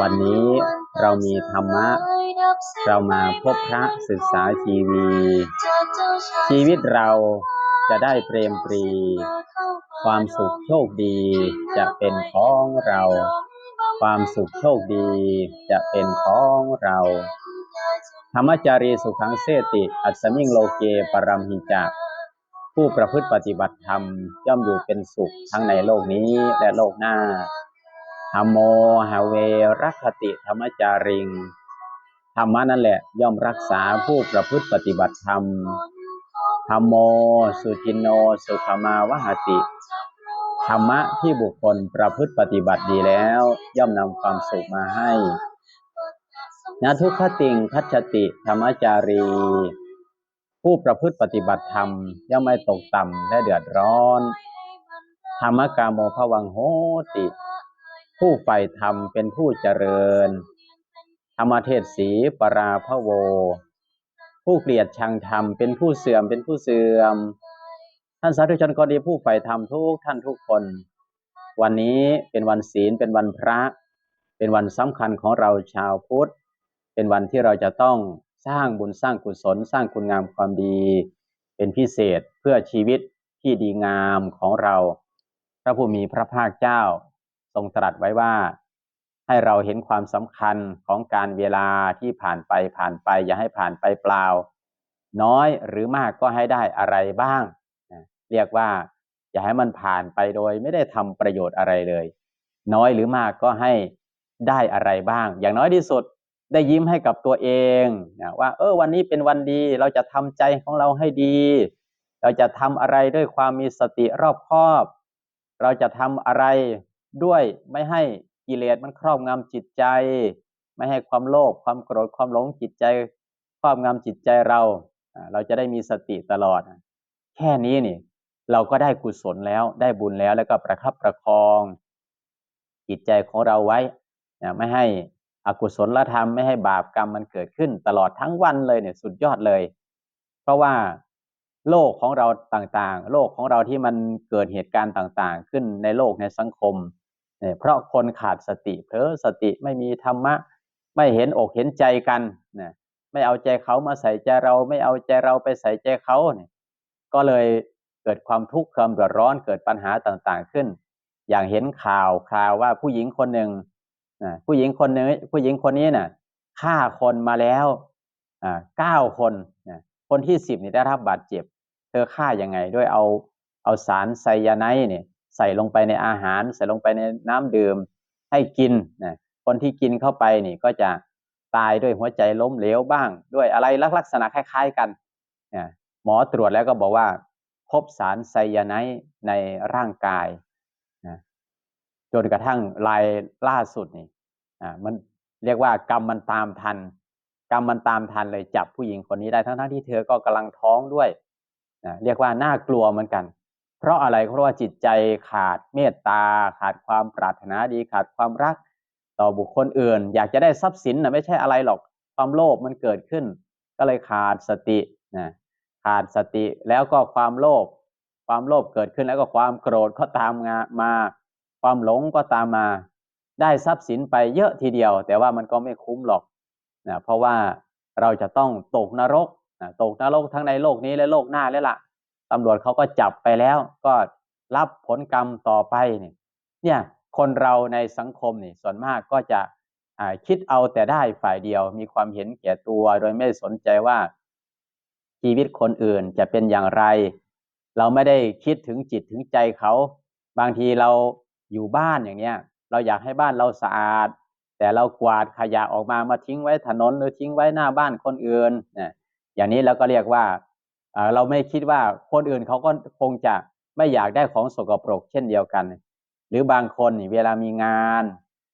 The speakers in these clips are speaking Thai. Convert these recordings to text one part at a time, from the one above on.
วันนี้เรามีธรรมะ เรามาพบพระศึกษาชีวี ชีวิตเราจะได้เปรมปรี ความสุขโชคดีจะเป็นของเรา ความสุขโชคดีจะเป็นของเรา ธรรมจารีสุขังเสติ อัสสมิงโลเกปรัมหิจักผู้ประพฤติปฏิบัติธรรมย่อมอยู่เป็นสุขทั้งในโลกนี้และโลกหน้าธรรมโมหาเว รักขติธรรมจาริง ธรรมะนั่นแหละย่อมรักษาผู้ประพฤติปฏิบัติธรรม ธรรมโม สุจินโน สุขมาวหติ ธรรมะที่บุคคลประพฤติปฏิบัติดีแล้ว ย่อมนำความสุขมาให้นะทุกขติงคัจติ ธรรมจารี ผู้ประพฤติปฏิบัติธรรม ย่อมไม่ตกต่ำและเดือดร้อน ธรรมกาโมภวังโหติ ผู้ใฝ่ธรรมเป็นผู้เจริญ ธรรมเทศสีปราพะโว ผู้เกลียดชังธรรมเป็นผู้เสื่อมเป็นผู้เสื่อม ท่านสาธุชนก็ดีผู้ใฝ่ธรรมทุกท่านทุกคน วันนี้เป็นวันศีลเป็นวันพระ เป็นวันสำคัญของเราชาวพุทธ เป็นวันที่เราจะต้องสร้างบุญสร้างกุศลสร้างคุณงามความดี เป็นพิเศษเพื่อชีวิตที่ดีงามของเรา พระผู้มีพระภาคเจ้า ทรงตรัสไว้ว่า ให้เราเห็นความสำคัญของการเวลาที่ผ่านไปผ่านไป อย่าให้ผ่านไปเปล่า น้อยหรือมากก็ให้ได้อะไรบ้าง เรียกว่า อย่าให้มันผ่านไปโดยไม่ได้ทำประโยชน์อะไรเลย น้อยหรือมากก็ให้ได้อะไรบ้าง อย่างน้อยที่สุดได้ยิ้มให้กับตัวเองนะว่า เออวันนี้เป็นวันดี เราจะทำใจของเราให้ดี เราจะทำอะไรด้วยความมีสติรอบคอบ เราจะทำอะไร ด้วยไม่ให้กิเลสมันครอบงำจิตใจ ไม่ให้ความโลภความโกรธความหลงจิตใจ ครอบงำจิตใจเรา เราจะได้มีสติตลอด แค่นี้นี่ เราก็ได้กุศลแล้วได้บุญแล้วแล้วก็ประคับประคอง จิตใจของเราไว้ไม่ให้อกุศลธรรมไม่ให้บาปกรรมมันเกิดขึ้น ตลอดทั้งวันเลยเนี่ยสุดยอดเลย เพราะว่าโลกของเราต่างๆ โลกของเราที่มันเกิดเหตุการณ์ต่างๆ ขึ้นในโลกในสังคม เนี่ยเพราะคนขาดสติเพ้อสติไม่มีธรรมะ ไม่เห็นอกเห็นใจกันนะไม่เอาใจเขามาใส่ใจเราไม่เอาใจเราไปใส่ใจเขาเนี่ยก็เลยเกิดความทุกข์ความเดือดร้อนเกิดปัญหาต่างๆขึ้น อย่างเห็นข่าวข่าวว่าผู้หญิงคนหนึ่งผู้หญิงคนนี้ผู้หญิงคนนี้น่ะฆ่าคนมาแล้วเก้าคนคนที่สิบนี่ได้รับบาดเจ็บ เธอฆ่ายังไงด้วยเอาเอาสารไซยาไนด์เนี่ย ใส่ลงไปในอาหาร ใส่ลงไปในน้ำดื่มให้กินนะคนที่กินเข้าไปนี่ก็จะตายด้วยหัวใจล้มเหลวบ้าง ด้วยอะไรลักษณะคล้าย ๆกันหมอตรวจแล้วก็บอกว่า พบสารไซยาไนด์ในร่างกายนะจนกระทั่งลายล่าสุดนี่อ่ามันเรียกว่ากรรมมันตามทัน กรรมมันตามทันเลยจับผู้หญิงคนนี้ได้ทั้งๆทที่เธอก็กำลังท้องด้วยนะเรียกว่าน่ากลัวเหมือนกัน เพราะอะไรเพราะว่าจิตใจขาดเมตตา ขาดความปรารถนาดีขาดความรัก ต่อบุคคลอื่น อยากจะได้ทรัพย์สินนะไม่ใช่อะไรหรอกความโลภมันเกิดขึ้น ก็เลยขาดสตินะขาดสติแล้วก็ความโลภความโลภเกิดขึ้นแล้วก็ความโกรธก็ตามมา ความหลงก็ตามมา ได้ทรัพย์สินไปเยอะทีเดียว แต่ว่ามันก็ไม่คุ้มหรอกนะเพราะว่าเราจะต้องตกนรกนะตกนรกทั้งในโลกนี้และโลกหน้าแล้วละ่ะ ตำรวจเขาก็จับไปแล้ว ก็รับผลกรรมต่อไปเนี่ยเนี่ยคนเราในสังคมนี่ส่วนมากก็จะคิดเอาแต่ได้ฝ่ายเดียว มีความเห็นแก่ตัว โดยไม่สนใจว่า ชีวิตคนอื่นจะเป็นอย่างไร เราไม่ได้คิดถึงจิตถึงใจเขา บางทีเราอยู่บ้านอย่างเนี้ย เราอยากให้บ้านเราสะอาด แต่เรากวาดขยะออกมามาทิ้งไว้ถนนหรือทิ้งไว้หน้าบ้านคนอื่นเนะอย่างนี้เราก็เรียกว่า เราไม่คิดว่าคนอื่นเขาก็คงจะไม่อยากได้ของสกปรกเช่นเดียวกัน หรือบางคนเวลามีงาน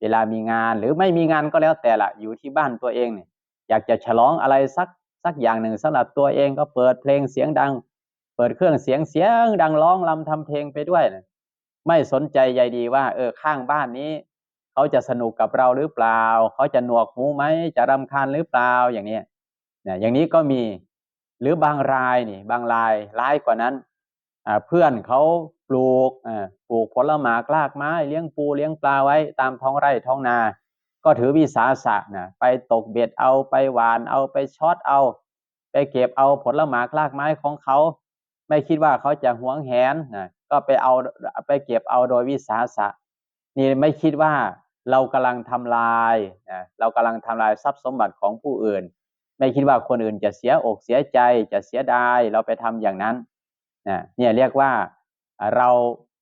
เวลามีงานหรือไม่มีงานก็แล้วแต่ละอยู่ที่บ้านตัวเองเนี่ยอยากจะฉลองอะไรสักสักอย่างหนึ่งสำหรับตัวเองก็เปิดเพลงเสียงดัง เปิดเครื่องเสียงเสียงดังร้องลำทำเพลงไปด้วยนะไม่สนใจใยดีว่า เออข้างบ้านนี้ เขาจะสนุกกับเราหรือเปล่า เขาจะหนวกหูไหมจะรำคาญหรือเปล่าอย่างนี้เนี่ยอย่างนี้ก็มี หรือบางรายนี่บางรายร้ายกว่านั้นเพื่อนเขาปลูกปลูกผลไม้กลากไม้เลี้ยงปูเลี้ยงปลาไว้ตามท้องไร่ท้องนา ก็ถือวิสาสะนะไปตกเบ็ดเอาไปหวานเอาไปช็อตเอา ไปเก็บเอาผลไม้กลากไม้ของเขา ไม่คิดว่าเขาจะหวงแหนนะก็ไปเอาไปเก็บเอาโดยวิสาสะ นี่ไม่คิดว่าเรากำลังทำลายนะเรากำลังทำลายทรัพย์สมบัติของผู้อื่น ไม่คิดว่าคนอื่นจะเสียอกเสียใจจะเสียดายเราไปทำอย่างนั้นนะเนี่ยเรียกว่าเรา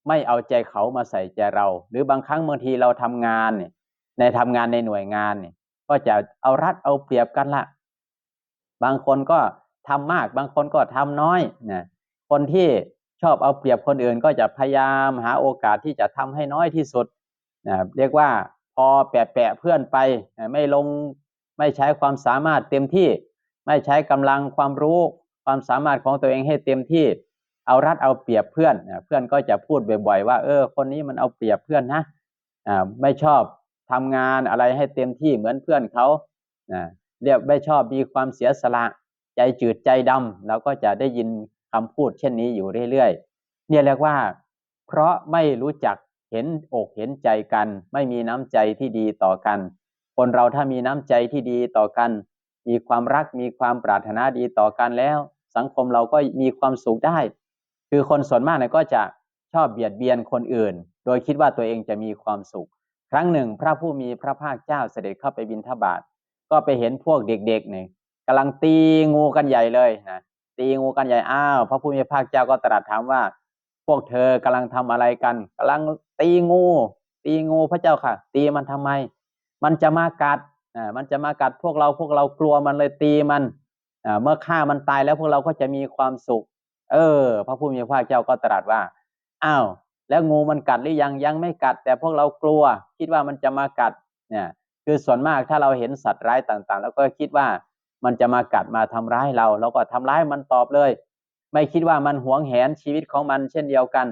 ไม่เอาใจเขามาใส่ใจเรา หรือบางครั้งบางทีเราทำงานเนี่ยในทำงานในหน่วยงานเนี่ยก็จะเอารัดเอาเปรียบกันละบางคนก็ทำมาก บางคนก็ทำน้อยนะคนที่ชอบเอาเปรียบคนอื่นก็จะพยายามหาโอกาสที่จะทำให้น้อยที่สุดนะเรียกว่าพอแปะแปะเพื่อนไป ไม่ลง ไม่ใช้ความสามารถเต็มที่ ไม่ใช้กำลังความรู้ความสามารถของตัวเองให้เต็มที่ เอารัดเอาเปรียบเพื่อนเพื่อนก็จะพูดบ่อย ๆ ว่า เออ คนนี้มันเอาเปรียบเพื่อนนะไม่ชอบทำงานอะไรให้เต็มที่เหมือนเพื่อนเขาเรียกไม่ชอบมีความเสียสละใจจืดใจดำเราก็จะได้ยินคำพูดเช่นนี้อยู่เรื่อยๆเนี่ยเรียกว่า เพราะไม่รู้จักเห็นอกเห็นใจกัน ไม่มีน้ำใจที่ดีต่อกัน คนเราถ้ามีน้ำใจที่ดีต่อกัน มีความรักมีความปรารถนาดีต่อกันแล้ว สังคมเราก็มีความสุขได้ คือคนส่วนมากเนี่ยก็จะชอบเบียดเบียนคนอื่น โดยคิดว่าตัวเองจะมีความสุข ครั้งหนึ่ง พระผู้มีพระภาคเจ้าเสด็จเข้าไปบิณฑบาตก็ไปเห็นพวกเด็กๆเนี่ยกำลังตีงูกันใหญ่เลยนะตีงูกันใหญ่อ้าวพระผู้มีพระภาคเจ้าก็ตรัสถามว่า พวกเธอกำลังทำอะไรกันกำลังตีงู ตีงูพระเจ้าค่ะ ตีมันทำไม มันจะมากัดอ่ามันจะมากัดพวกเราพวกเรากลัวมันเลยตีมันอ่าเมื่อฆ่ามันตายแล้วพวกเราก็จะมีความสุข เออ พระผู้มีพระเจ้าก็ตรัสว่าอ้าวแล้วงูมันกัดหรือยังยังไม่กัด แต่พวกเรากลัว คิดว่ามันจะมากัดเนี่ยคือส่วนมากถ้าเราเห็นสัตว์ร้ายต่างๆ แล้วก็คิดว่ามันจะมากัดมาทำร้ายเรา เราก็ทำร้ายมันตอบเลย ไม่คิดว่ามันหวงแหนชีวิตของมันเช่นเดียวกัน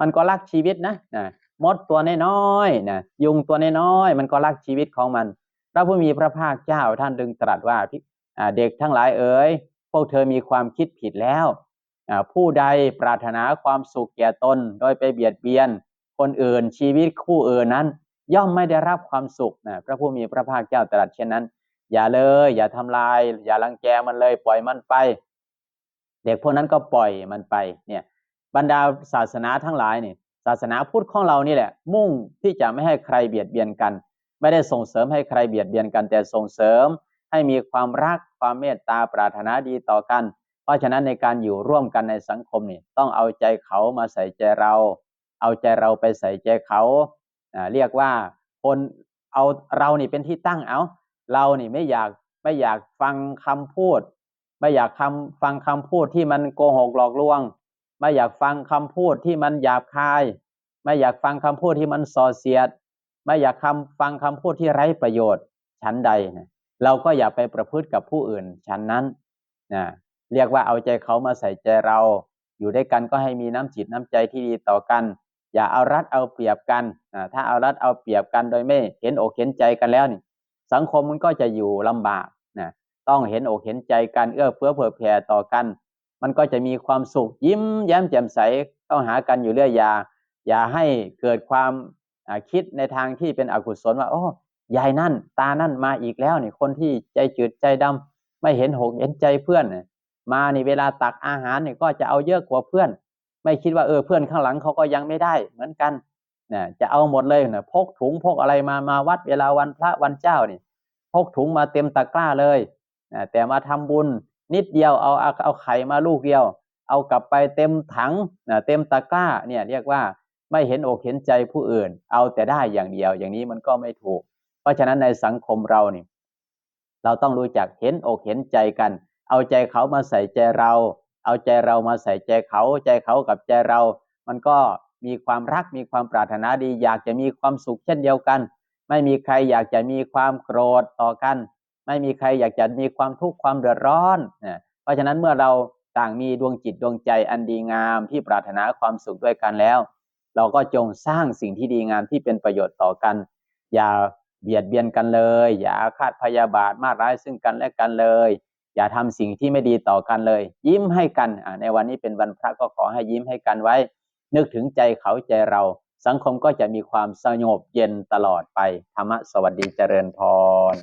มันก็รักชีวิตนะนะ มดตัวน้อยๆนะยุงตัวน้อยๆมันก็รักชีวิตของมัน พระผู้มีพระภาคเจ้าท่านดึงตรัสว่าเด็กทั้งหลายเอ๋ยพวกเธอมีความคิดผิดแล้วผู้ใดปรารถนาความสุขแก่ตน โดยไปเบียดเบียน คนอื่นชีวิตคู่อื่นนั้น ย่อมไม่ได้รับความสุขนะพระผู้มีพระภาคเจ้าตรัสเช่นนั้น อย่าเลย อย่าทำลาย อย่ารังแกมันเลยปล่อยมันไป เด็กพวกนั้นก็ปล่อยมันไปเนี่ยบรรดาศาสนาทั้งหลายเนี่ย ศาสนาพุทธของเรานี่แหละ มุ่งที่จะไม่ให้ใครเบียดเบียนกัน ไม่ได้ส่งเสริมให้ใครเบียดเบียนกัน แต่ส่งเสริมให้มีความรักความเมตตาปรารถนาดีต่อกัน เพราะฉะนั้นในการอยู่ร่วมกันในสังคมนี่ต้องเอาใจเขามาใส่ใจเรา เอาใจเราไปใส่ใจเขาเรียกว่าคนเอาเรานี่เป็นที่ตั้งเอาเรานี่ไม่อยากไม่อยากฟังคำพูด ไม่อยากคำฟังคำพูดที่มันโกหกหลอกลวง ไม่อยากฟังคำพูดที่มันหยาบคาย ไม่อยากฟังคำพูดที่มันส่อเสียด ไม่อยากคำฟังคำพูดที่ไร้ประโยชน์ชั้นใดนะเราก็อย่าไปประพฤติกับผู้อื่นชั้นนั้นนะเรียกว่าเอาใจเขามาใส่ใจเรา อยู่ด้วยกันก็ให้มีน้ำจิตน้ำใจที่ดีต่อกัน อย่าเอารัดเอาเปรียบกันถ้าเอารัดเอาเปรียบกันโดยไม่เห็นอกเห็นใจกันแล้วนี่ สังคมมันก็จะอยู่ลำบากนะต้องเห็นอกเห็นใจกันเอื้อเฟื้อเผื่อแผ่ต่อกัน มันก็จะมีความสุขยิ้มแย้มแจ่มใสต้อหากันอยู่เรื่อยอย่าอย่าให้เกิดความคิดในทางที่เป็นอกุศลว่าโอ้ยายนั่น ตานั่นมาอีกแล้วนี่คนที่ใจจืดใจดำไม่เห็นหกเห็นใจเพื่อน มานี่เวลาตักอาหารนี่ก็จะเอาเยอะกว่าเพื่อน ไม่คิดว่าเออเพื่อนข้างหลังเขาก็ยังไม่ได้เหมือนกันนะจะเอาหมดเลยนะพกถุงพกอะไรมามาวัดเวลาวันพระวันเจ้านี่พกถุงมาเต็มตะกร้าเลยนะแต่มาทำบุญ นิดเดียวเอาเอาเอาไข่มาลูกเดียว เอากลับไปเต็มถังนะเต็มตะกร้าเนี่ยเรียกว่าไม่เห็นอกเห็นใจผู้อื่น เอาแต่ได้อย่างเดียว อย่างนี้มันก็ไม่ถูก เพราะฉะนั้นในสังคมเรานี่ เราต้องรู้จักเห็นอกเห็นใจกัน เอาใจเขามาใส่ใจเรา เอาใจเรามาใส่ใจเขา ใจเขากับใจเรา มันก็มีความรักมีความปรารถนาดี อยากจะมีความสุขเช่นเดียวกัน ไม่มีใครอยากจะมีความโกรธต่อกัน ไม่มีใครอยากจะมีความทุกข์ความเดือดร้อนนะเพราะฉะนั้นเมื่อเราต่างมีดวงจิตดวงใจอันดีงามที่ปรารถนาความสุขด้วยกันแล้ว เราก็จงสร้างสิ่งที่ดีงามที่เป็นประโยชน์ต่อกัน อย่าเบียดเบียนกันเลย อย่าอาฆาตพยาบาทมาร้ายซึ่งกันและกันเลย อย่าทำสิ่งที่ไม่ดีต่อกันเลย ยิ้มให้กันในวันนี้เป็นวันพระก็ขอให้ยิ้มให้กันไว้ นึกถึงใจเขาใจเรา สังคมก็จะมีความสงบเย็นตลอดไปธรรมะสวัสดีเจริญพร